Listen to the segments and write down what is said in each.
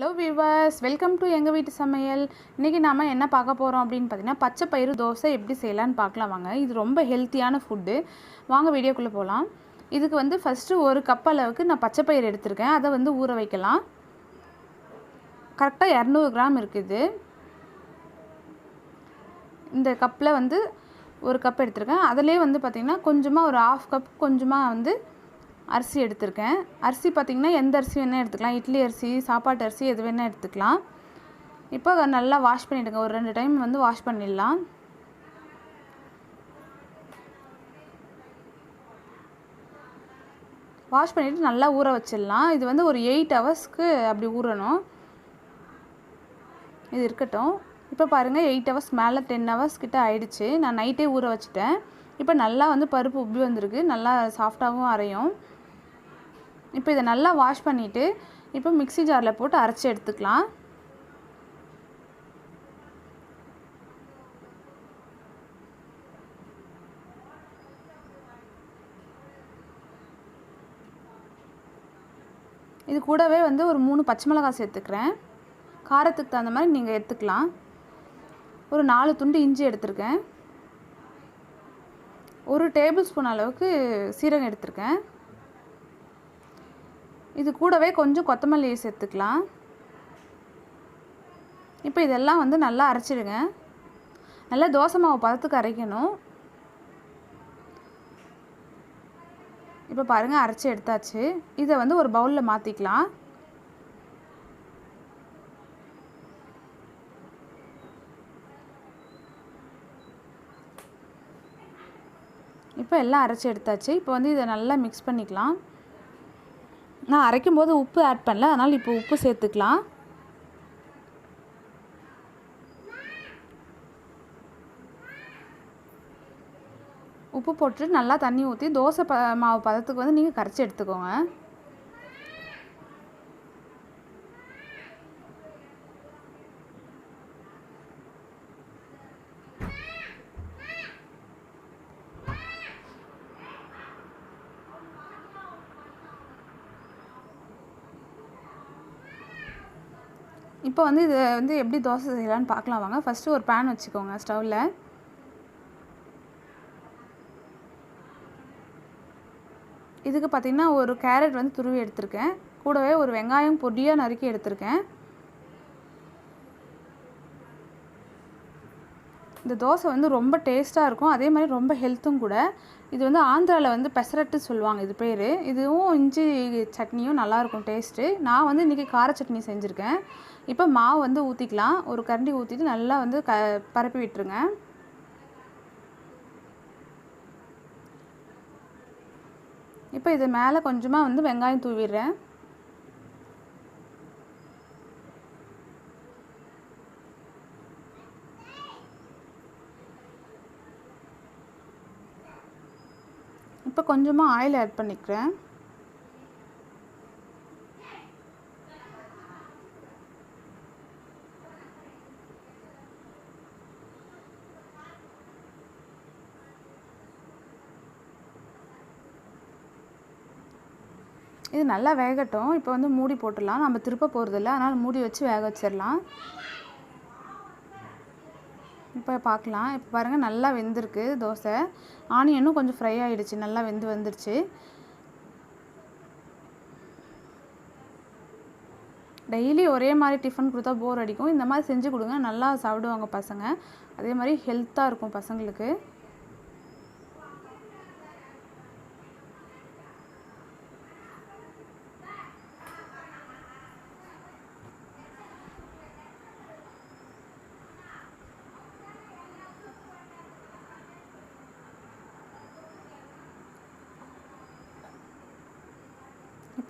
Hello viewers welcome to எங்கள் வீட்டு சமையல். இன்றைக்கி நாம் என்ன பார்க்க போகிறோம் அப்படின்னு பார்த்தீங்கன்னா பச்சை பயிறு தோசை எப்படி செய்யலான்னு பார்க்கலாம் வாங்க. இது ரொம்ப ஹெல்த்தியான ஃபுட்டு வாங்க வீடியோக்குள்ளே போகலாம் இதுக்கு வந்து ஃபஸ்ட்டு ஒரு கப் அளவுக்கு நான் பச்சை பயிறு எடுத்திருக்கேன். அதை வந்து ஊற வைக்கலாம். கரெக்டாக இரநூறு கிராம் இருக்குது. இந்த கப்பில் வந்து ஒரு கப் எடுத்திருக்கேன். அதிலே வந்து பார்த்திங்கன்னா கொஞ்சமாக ஒரு ஆஃப் கப் கொஞ்சமாக வந்து அரிசி எடுத்திருக்கேன். அரிசி பார்த்திங்கன்னா எந்த அரிசி வேணால் எடுத்துக்கலாம். இட்லி அரிசி சாப்பாட்டு அரிசி எது வேணால் எடுத்துக்கலாம். இப்போ அதை நல்லா வாஷ் பண்ணிவிடுங்க ஒரு ரெண்டு டைம் வந்து வாஷ் பண்ணிடலாம். வாஷ் பண்ணிவிட்டு நல்லா ஊற வச்சிடலாம். இது வந்து ஒரு எயிட் ஹவர்ஸ்க்கு அப்படி ஊறணும். இது இருக்கட்டும். இப்போ பாருங்கள் எயிட் ஹவர்ஸ் மேலே டென் ஹவர்ஸ் கிட்ட ஆயிடுச்சு. நான் நைட்டே ஊற வச்சுட்டேன். இப்போ நல்லா வந்து பருப்பு உப்பி வந்திருக்கு. நல்லா சாஃப்டாகவும் அரையும். இப்போ இதை நல்லா வாஷ் பண்ணிவிட்டு இப்போ மிக்ஸி ஜாரில் போட்டு அரைச்சி எடுத்துக்கலாம். இது கூடவே வந்து ஒரு மூணு பச்சை மிளகாய் சேர்த்துக்கிறேன். காரத்துக்கு தகுந்த மாதிரி நீங்கள் எடுத்துக்கலாம். ஒரு நாலு துண்டு இஞ்சி எடுத்திருக்கேன். ஒரு டேபிள் ஸ்பூன் அளவுக்கு சீரகம் எடுத்திருக்கேன். இது கூடவே கொஞ்சம் கொத்தமல்லியை சேர்த்துக்கலாம். இப்போ இதெல்லாம் வந்து நல்லா அரைச்சிடுங்க. நல்லா தோசை மாவு பதத்துக்கு அரைக்கணும். இப்போ பாருங்கள் அரைச்சி எடுத்தாச்சு. இதை வந்து ஒரு பவுலில் மாற்றிக்கலாம் இப்போ எல்லாம் அரைச்சி எடுத்தாச்சு. இப்போ வந்து இதை நல்லா மிக்ஸ் பண்ணிக்கலாம். நான் அரைக்கும் போது உப்பு ஆட் பண்ணல அதனால் இப்போ உப்பு சேர்த்துக்கலாம். உப்பு போட்டு நல்லா தண்ணி ஊற்றி தோசை ப மாவு பதத்துக்கு வந்து நீங்கள் கரைச்சி எடுத்துக்கோங்க. இப்போ வந்து இதை வந்து எப்படி தோசை செய்யலான்னு பார்க்கலாம் வாங்க. ஃபஸ்ட்டு ஒரு பேன் வச்சுக்கோங்க ஸ்டவ்வில் இதுக்கு பார்த்திங்கன்னா ஒரு கேரட் வந்து துருவி எடுத்திருக்கேன். கூடவே ஒரு வெங்காயம் பொடியாக நறுக்கி எடுத்திருக்கேன். இந்த தோசை வந்து ரொம்ப டேஸ்ட்டாக இருக்கும். அதே மாதிரி ரொம்ப ஹெல்த்தும் கூட. இது வந்து ஆந்திராவில் வந்து பெசரட்டு சொல்லுவாங்க இது பேர். இதுவும் இஞ்சி சட்னியும் நல்லாயிருக்கும் டேஸ்ட்டு. நான் வந்து இன்றைக்கி கார சட்னி செஞ்சுருக்கேன். இப்போ மாவு வந்து ஊற்றிக்கலாம் ஒரு கரண்டி ஊற்றிட்டு நல்லா வந்து க பரப்பி விட்டுருங்க. இப்போ இது மேலே கொஞ்சமாக வந்து வெங்காயம் தூவிடுறேன். இப்போ கொஞ்சமாக ஆயில் ஆட் பண்ணிக்கிறேன். இது நல்லா வேகட்டும். இப்போ வந்து மூடி போட்டுடலாம். நம்ம திருப்ப போகிறதில்ல அதனால் மூடி வச்சு வேக வச்சிடலாம். இப்போ பார்க்கலாம். இப்போ பாருங்கள் நல்லா வெந்திருக்கு தோசை. ஆனியனும் கொஞ்சம் ஃப்ரை ஆகிடுச்சு நல்லா வெந்து வந்துருச்சு. டெய்லி ஒரே மாதிரி டிஃபன் கொடுத்தா போர் அடிக்கும். இந்த மாதிரி செஞ்சு கொடுங்க. நல்லா சாப்பிடுவாங்க பசங்க. அதே மாதிரி ஹெல்த்தாக இருக்கும் பசங்களுக்கு.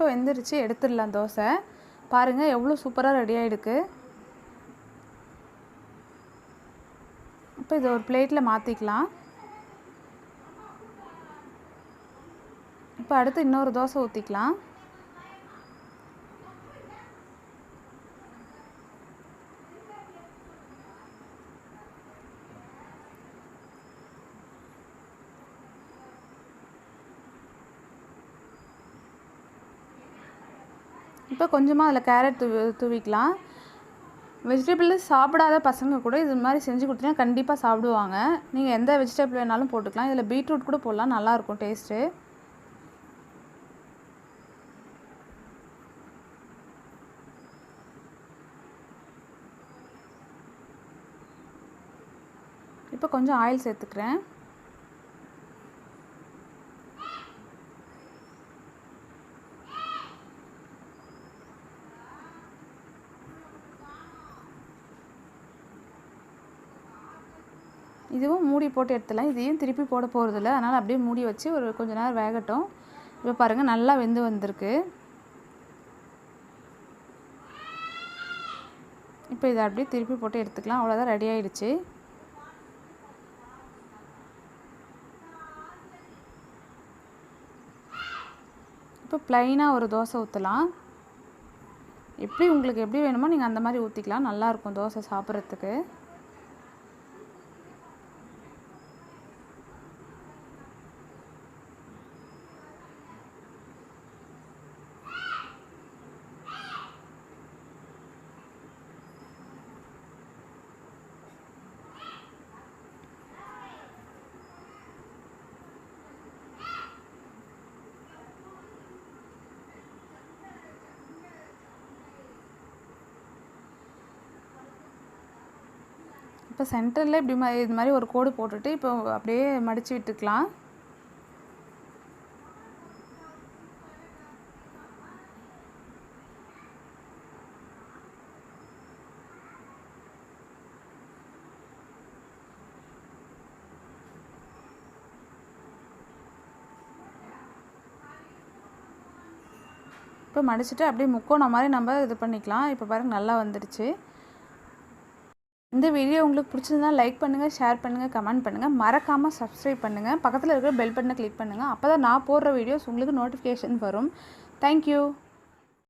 இப்போ வெந்துருச்சு எடுத்துடலாம் தோசை. பாருங்கள் எவ்வளோ சூப்பராக ரெடி ஆகிடுக்கு இப்போ இதை ஒரு பிளேட்டில் மாற்றிக்கலாம் இப்போ அடுத்து இன்னொரு தோசை ஊற்றிக்கலாம் இப்போ கொஞ்சமாக அதில் கேரட் தூவி தூவிக்கலாம். வெஜிடபிள் சாப்பிடாத பசங்க கூட இது மாதிரி செஞ்சு கொடுத்தீங்கன்னா கண்டிப்பாக சாப்பிடுவாங்க. நீங்கள் எந்த வெஜிடபிள் வேணாலும் போட்டுக்கலாம். இதில் பீட்ரூட் கூட போடலாம். நல்லாயிருக்கும் டேஸ்ட்டு. இப்போ கொஞ்சம் ஆயில் சேர்த்துக்கிறேன். இதுவும் மூடி போட்டு எடுத்துடலாம். இதையும் திருப்பி போட போகிறதில்ல அதனால் அப்படியே மூடி வச்சு ஒரு கொஞ்ச நேரம் வேகட்டும். இப்போ பாருங்கள் நல்லா வெந்து வந்திருக்கு. இப்போ இதை அப்படியே திருப்பி போட்டு எடுத்துக்கலாம். அவ்வளோதான் ரெடி ஆயிடுச்சு. இப்போ ப்ளைனாக ஒரு தோசை ஊற்றலாம் எப்படி உங்களுக்கு எப்படி வேணுமோ நீங்கள் அந்த மாதிரி ஊற்றிக்கலாம் நல்லாயிருக்கும் தோசை சாப்பிட்றதுக்கு. இப்போ சென்டரில் இப்படி மா இது மாதிரி ஒரு கோடு போட்டுட்டு இப்போ அப்படியே மடித்து விட்டுக்கலாம். இப்போ மடிச்சுட்டு அப்படியே முக்கோணம் மாதிரி நம்ம இது பண்ணிக்கலாம். இப்போ பாருங்கள் நல்லா வந்துடுச்சு. இந்த வீடியோ உங்களுக்கு பிடிச்சிருந்தா லைக் பண்ணுங்கள் ஷேர் பண்ணுங்கள் கமெண்ட் பண்ணுங்கள் மறக்காமல் சப்ஸ்கிரைப் பண்ணுங்கள் பக்கத்தில் இருக்கிற பெல் பட்டனை கிளிக் பண்ணுங்கள் அப்போ தான் நான் போடுற வீடியோஸ் உங்களுக்கு நோட்டிஃபிகேஷன் வரும். தேங்க்யூ